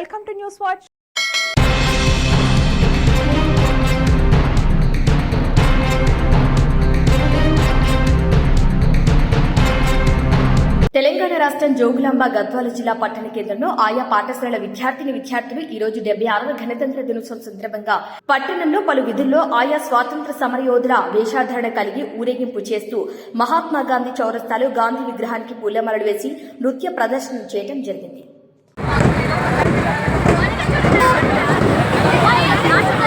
Welcome to news watch. Telangana రాష్ట్రం జోగులాంబ గద్వాల జిల్లా పట్టణ కేంద్రంలో ఆయా పాఠశాలల విద్యార్థిని విద్యార్థులు ఈ రోజు డెబ్బై ఆరవ గణతంత్ర దినోత్సవం సందర్భంగా పట్టణంలో పలు విధుల్లో ఆయా స్వాతంత్ర సమరయోధుల వేషాధారణ కలిగి ఊరేగింపు చేస్తూ మహాత్మా గాంధీ చౌరస్తాలో గాంధీ విగ్రహానికి పూలమరలు వేసి నృత్య ప్రదర్శన చేయడం జరిగింది. మునిపల్లి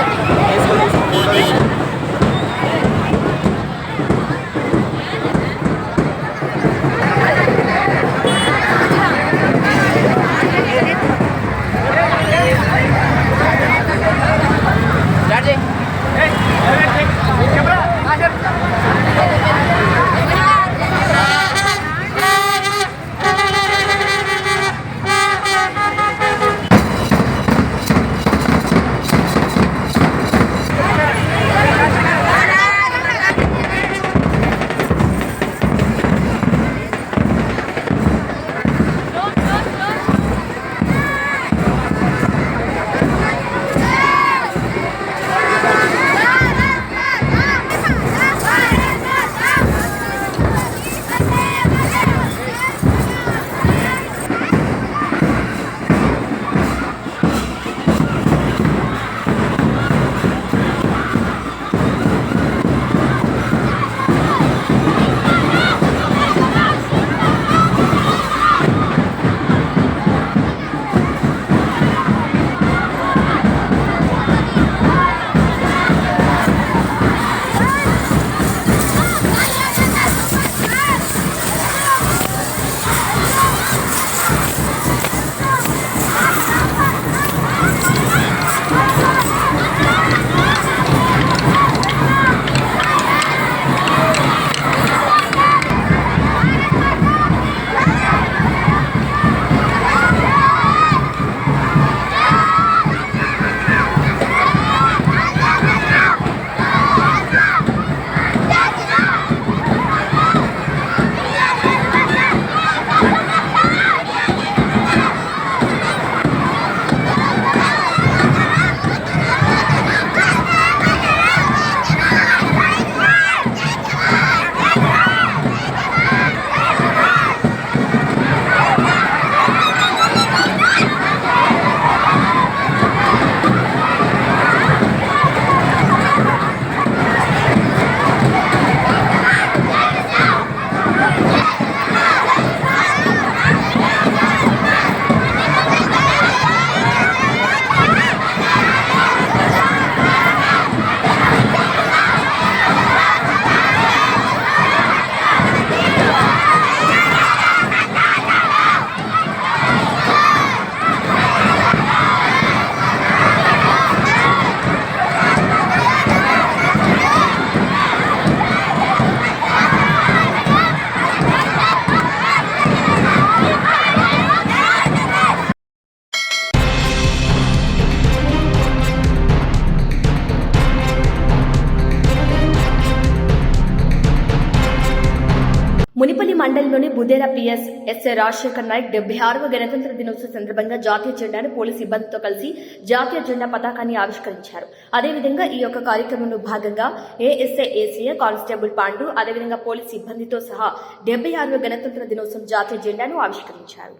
మండలిలోని బుదేరా పిఎస్ ఎస్ఏ రాజశేఖర్ నాయక్ డెబ్బై ఆరవ గణతంత్ర దినోత్సవ సందర్భంగా జాతీయ జెండాను పోలీస్ సిబ్బందితో కలిసి జాతీయ జెండా పతాకాన్ని ఆవిష్కరించారు. అదేవిధంగా ఈ యొక్క కార్యక్రమంలో భాగంగా ఏఎస్ఏ ఏసీఏ కానిస్టేబుల్ పాండు అదేవిధంగా పోలీస్ సిబ్బందితో సహా డెబ్బై ఆరవ గణతంత్ర దినోత్సవం జాతీయ జెండాను ఆవిష్కరించారు.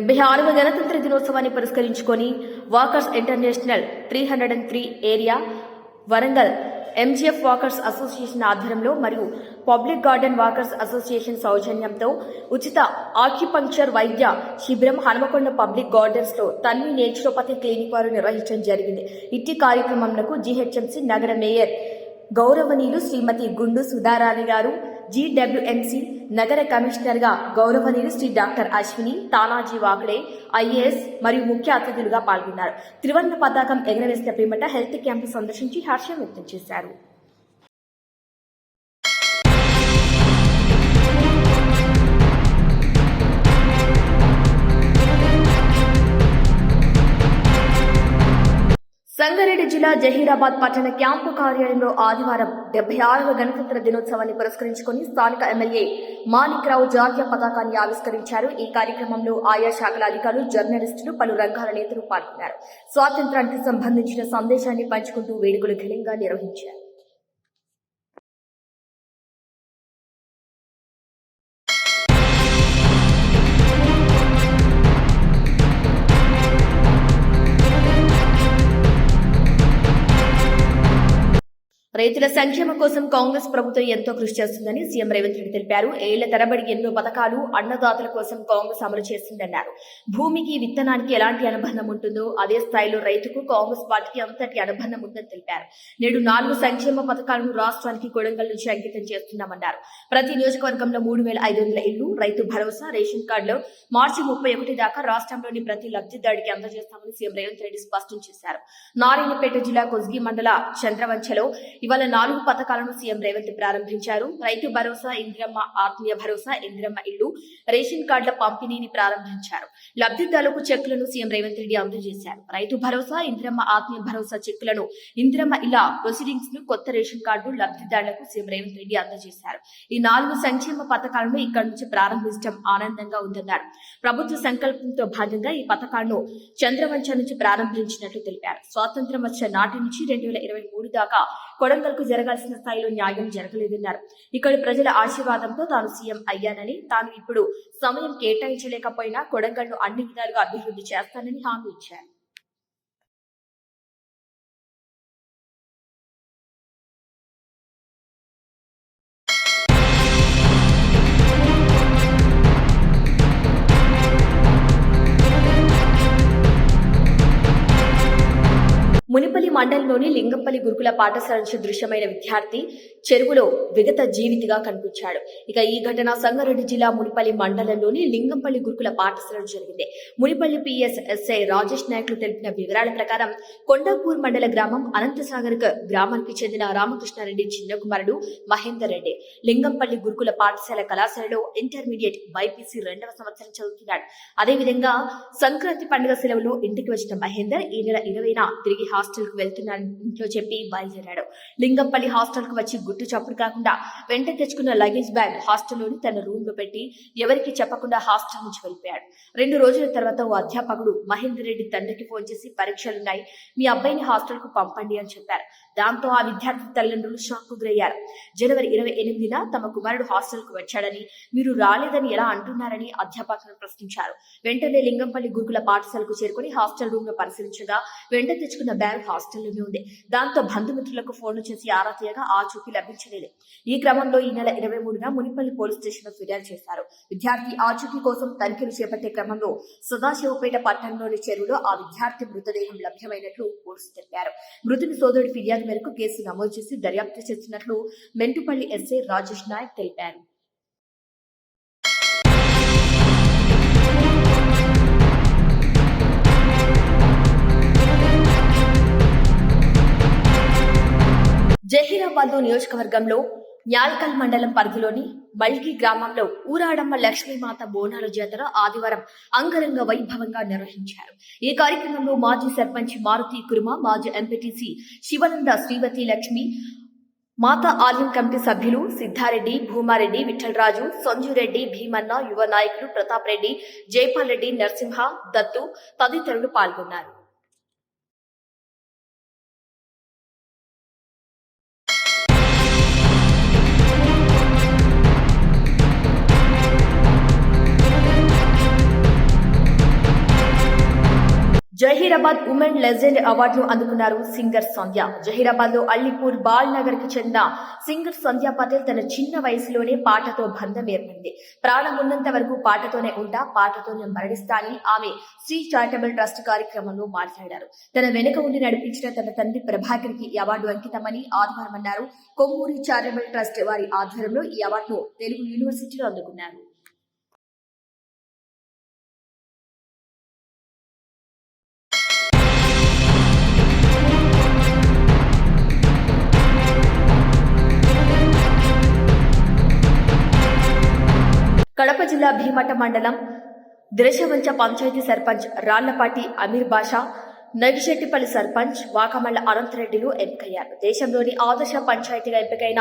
డెబ్బై ఆరవ గణతంత్ర దినోత్సవాన్ని పురస్కరించుకొని walkers international three hundred and three area Warangal MGF walkers association ఆధ్వర్యంలో మరియు పబ్లిక్ గార్డెన్ వాకర్స్ అసోసియేషన్ సౌజన్యంతో ఉచిత ఆక్యుపంక్చర్ వైద్య శిబిరం హనుమకొండ పబ్లిక్ గార్డెన్స్లో తన్వి నేచురోపతి క్లినిక్ వారు నిర్వహించడం జరిగింది. ఇట్టి కార్యక్రమంలో జీహెచ్ఎంసీ నగర మేయర్ గౌరవనీయులు శ్రీమతి గుండు సుధారాణి గారు జీడబ్ల్యూఎంసీ నగర కమిషనర్గా గౌరవనీయులు శ్రీ డాక్టర్ అశ్విని తానాజీ వాకడే ఐఏఎస్ మరియు ముఖ్య అతిథులుగా పాల్గొన్నారు. త్రివర్ణ పతాకం ఎగరవేసిన పిమ్మట హెల్త్ క్యాంపు సందర్శించి హర్షం వ్యక్తం చేశారు. జిల్లా జహీరాబాద్ పట్టణ క్యాంపు కార్యాలయంలో ఆదివారం డెబ్బై ఆరవ గణతంత్ర దినోత్సవాన్ని పురస్కరించుకుని స్థానిక ఎమ్మెల్యే మాణిక్రావు జాతీయ పతాకాన్ని ఆవిష్కరించారు. ఈ కార్యక్రమంలో ఆయా శాఖల అధికారులు జర్నలిస్టులు పలు రంగాల నేతలు పాల్గొన్నారు. స్వాతంత్రానికి సంబంధించిన సందేశాన్ని పంచుకుంటూ వేడుకలు ఘనంగా నిర్వహించారు. రైతుల సంక్షేమం కోసం కాంగ్రెస్ ప్రభుత్వం ఎంతో కృషి చేస్తుందని సీఎం రేవంత్ రెడ్డి తెలిపారు. ఏళ్ళ తరబడి ఎన్నో పథకాలు అన్నదాతల కోసం కాంగ్రెస్ అమలు చేస్తుందన్నారు. భూమికి విత్తనానికి ఎలాంటి అనుబంధం ఉంటుందో అదే స్థాయిలో రైతుకు కాంగ్రెస్ పార్టీకి అంతటి అనుబంధం ఉందని తెలిపారు. నేడు నాలుగు సంక్షేమ పథకాలను రాష్ట్రానికి కొడంగల్ నుంచి అంకితం చేస్తున్నామన్నారు. ప్రతి నియోజకవర్గంలో మూడు వేల ఐదు వందల ఇళ్ళు రైతు భరోసా రేషన్ కార్డులో మార్చి ముప్పై ఒకటి దాకా రాష్ట్రంలోని ప్రతి లబ్ధిదారుడికి అందజేస్తామని సీఎం రేవంత్ రెడ్డి స్పష్టం చేశారు. నారాయణపేట జిల్లా కొజ్గి మండల చంద్రవంచలో ఇవాళ నాలుగు పథకాలను సీఎం రేవంత్ ప్రారంభించారు. రైతు భరోసా ఇందిరమ్మ ఆత్మీయ భరోసా ఇందిరమ్మ ఇల్లు రేషన్ కార్డుల పంపిణీని ప్రారంభించారు. లబ్ధిదారులకు చెక్కులను సీఎం రేవంత్ రెడ్డి అందజేశారు రైతు భరోసా ఇందిరమ్మ ఆత్మీయ భరోసా చెక్కులను ఇందిరమ్మ ఇలా ప్రొసీడింగ్స్ను కొత్త రేషన్ కార్డు లబ్ధిదారులకు సీఎం రేవంత్ రెడ్డి అందజేశారు. ఈ నాలుగు సంక్షేమ పథకాలను ఇక్కడి నుంచి ప్రారంభించడం ఆనందంగా ఉందన్నారు. ప్రభుత్వ సంకల్పంతో భాగంగా ఈ పథకాలను చంద్రవంచ నుంచి ప్రారంభించినట్లు తెలిపారు. స్వాతంత్ర్యం వచ్చిన నాటి నుంచి రెండు వేల ఇరవై మూడు దాకా కొడంగల్కు జరగాల్సిన స్థాయిలో న్యాయం జరగలేదన్నారు. ఇక్కడి ప్రజల ఆశీర్వాదంతో తాను సీఎం అయ్యానని తాను ఇప్పుడు సమయం కేటాయించలేకపోయినా కొడంగల్ను అన్ని విధాలుగా అభివృద్ధి చేస్తానని హామీ ఇచ్చారు. మండలంలోని లింగంపల్లి గురుకుల పాఠశాల నుంచి దృశ్యమైన విద్యార్థి చెరువులో విగత జీవితిగా కనిపించాడు. ఇక ఈ ఘటన సంగారెడ్డి జిల్లా మునిపల్లి మండలంలోని లింగంపల్లి గురుకుల పాఠశాలలో జరిగింది. మునిపల్లి పిఎస్ ఎస్ఐ రాజేష్ నాయకులు తెలిపిన వివరాల ప్రకారం కొండాపూర్ మండల గ్రామం అనంతసాగర్ గ్రామానికి చెందిన రామకృష్ణారెడ్డి చిన్న కుమారుడు మహేందర్ రెడ్డి. లింగంపల్లి గురుకుల పాఠశాల కళాశాలలో ఇంటర్మీడియట్ బైపీసీ రెండవ సంవత్సరం చదువుతున్నాడు. అదేవిధంగా సంక్రాంతి పండుగ సెలవులో ఇంటికి వచ్చిన మహేందర్ ఈ నెల ఇరవైన తిరిగి హాస్టల్ వెళ్తారు వెళ్తున్నాను ఇంట్లో చెప్పి బయలుదేరాడు. లింగంపల్లి హాస్టల్కు వచ్చి గుట్టు చప్పుడు కాకుండా వెంట తెచ్చుకున్న లగేజ్ బ్యాగ్ హాస్టల్లోని తన రూమ్లో పెట్టి ఎవరికి చెప్పకుండా హాస్టల్ నుంచి వెళ్ళిపోయాడు. రెండు రోజుల తర్వాత ఓ అధ్యాపకుడు మహేందర్ రెడ్డి తండ్రికి ఫోన్ చేసి పరీక్షలున్నాయి మీ అబ్బాయిని హాస్టల్కు పంపండి అని చెప్పారు. దాంతో ఆ విద్యార్థి తల్లిదండ్రులు షాక్కు గురయ్యారు జనవరి ఇరవై ఎనిమిదిన తమ కుమారుడు హాస్టల్కు వచ్చాడని మీరు రాలేదని ఎలా అంటున్నారని అధ్యాపకులను ప్రశ్నించారు. వెంటనే లింగంపల్లి గురుకుల పాఠశాలకు చేరుకుని హాస్టల్ రూమ్లో పరిశీలించగా వెంట తెచ్చుకున్న బ్యాగ్ హాస్టల్లోనే ఉంది. దాంతో బంధుమిత్రులకు ఫోన్లు చేసి ఆరా తీయగా ఆ చూపి లభించలేదు. ఈ క్రమంలో ఈ నెల ఇరవై మూడున మునిపల్లి పోలీస్ స్టేషన్లో ఫిర్యాదు చేశారు. విద్యార్థి ఆచూకీ కోసం తనిఖీలు చేపట్టే క్రమంలో సదాశివపేట పట్టణంలోని చెరువులో ఆ విద్యార్థి మృతదేహం లభ్యమైనట్లు పోలీసులు తెలిపారు. మృతుని సోదరుడి ఫిర్యాదు మేరకు కేసు నమోదు చేసి దర్యాప్తు చేస్తున్నట్లు మెంటుపల్లి ఎస్ఐ రాజేష్ నాయక్ తెలిపారు. జహీరాబాద్ నియోజకవర్గంలో యాల్కల్ మండలం పరిధిలోని మల్కి గ్రామంలో ఊరాడమ్మ లక్ష్మీమాత బోనాల జాతర ఆదివారం అంగరంగ వైభవంగా నిర్వహించారు. ఈ కార్యక్రమంలో మాజీ సర్పంచ్ మారుతి కుర్మ మాజీ ఎంపీటీసీ శివనంద శ్రీవతి లక్ష్మి మాతా ఆలయం కమిటీ సభ్యులు సిద్ధారెడ్డి భూమారెడ్డి విఠలరాజు సంజురెడ్డి భీమన్న యువ నాయకులు ప్రతాప్ రెడ్డి జైపాల్ రెడ్డి నరసింహ దత్తు తదితరులు పాల్గొన్నారు. జహీరాబాద్ ఉమెన్ లెజెండ్ అవార్డును అందుకున్నారు సింగర్ సంధ్య. జహీరాబాద్లో అల్లిపూర్ బాల్ నగర్కి చెందిన సింగర్ సంధ్య పటేల్ తన చిన్న వయసులోనే పాటతో బంధం ఏర్పడింది. ప్రాణం ఉన్నంత వరకు పాటతోనే ఉంటా పాటతోనే మరణిస్తా అని ఆమె శ్రీ చారిటబుల్ ట్రస్ట్ కార్యక్రమంలో మాట్లాడారు. తన వెనుక ఉండి నడిపించిన తన తండ్రి ప్రభాకర్కి అవార్డు అంకితమని ఆదివారం అన్నారు కొమ్మూరి చారిటబుల్ ట్రస్ట్ వారి ఆధ్వర్యంలో ఈ అవార్డును తెలుగు యూనివర్సిటీలో అందుకున్నారు. కడప జిల్లా భీమట మండలం దిరశవంచ పంచాయతీ సర్పంచ్ రాళ్ళపాటి అమీర్ బాషా నగిశెట్టిపల్లి సర్పంచ్ వాకమల్ల అనంతరెడ్డిలు ఎంపికయ్యారు దేశంలోని ఆదర్శ పంచాయతీగా ఎంపికైన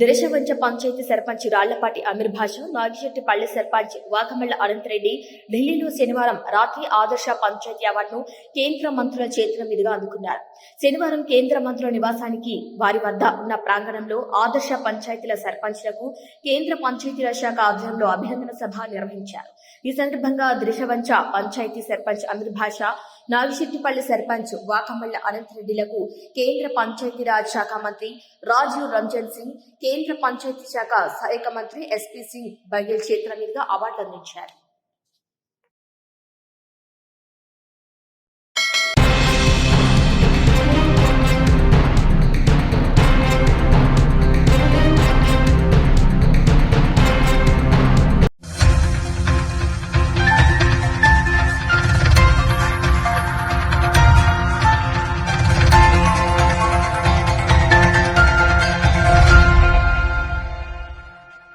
దిరశవంచ పంచాయతీ సర్పంచ్ రాళ్ళపాటి అమీర్ భాష నాగిశెట్టిపల్లి సర్పంచ్ వాకమల్ల అనంతరెడ్డి ఢిల్లీలో శనివారం రాత్రి ఆదర్శ పంచాయతీ అవార్డును కేంద్ర మంత్రుల చేతుల మీదుగా అందుకున్నారు. శనివారం కేంద్ర మంత్రుల నివాసానికి వారి వద్ద ఉన్న ప్రాంగణంలో ఆదర్శ పంచాయతీల సర్పంచ్లకు కేంద్ర పంచాయతీల శాఖ ఆధ్వర్యంలో అభినందన సభ నిర్వహించారు. ఈ సందర్భంగా దృశవంచ పంచాయతీ సర్పంచ్ అమీర్ భాష నాగిశెట్టిపల్లి సర్పంచ్ వాకమల్ల అనంతరెడ్డిలకు కేంద్ర పంచాయతీరాజ్ శాఖ మంత్రి రాజీవ్ రంజన్ సింగ్ కేంద్ర పంచాయతీ శాఖ సహాయక మంత్రి ఎస్పీ సింగ్ బఘేల్ చేతుల మీదుగా అవార్డు అందించారు.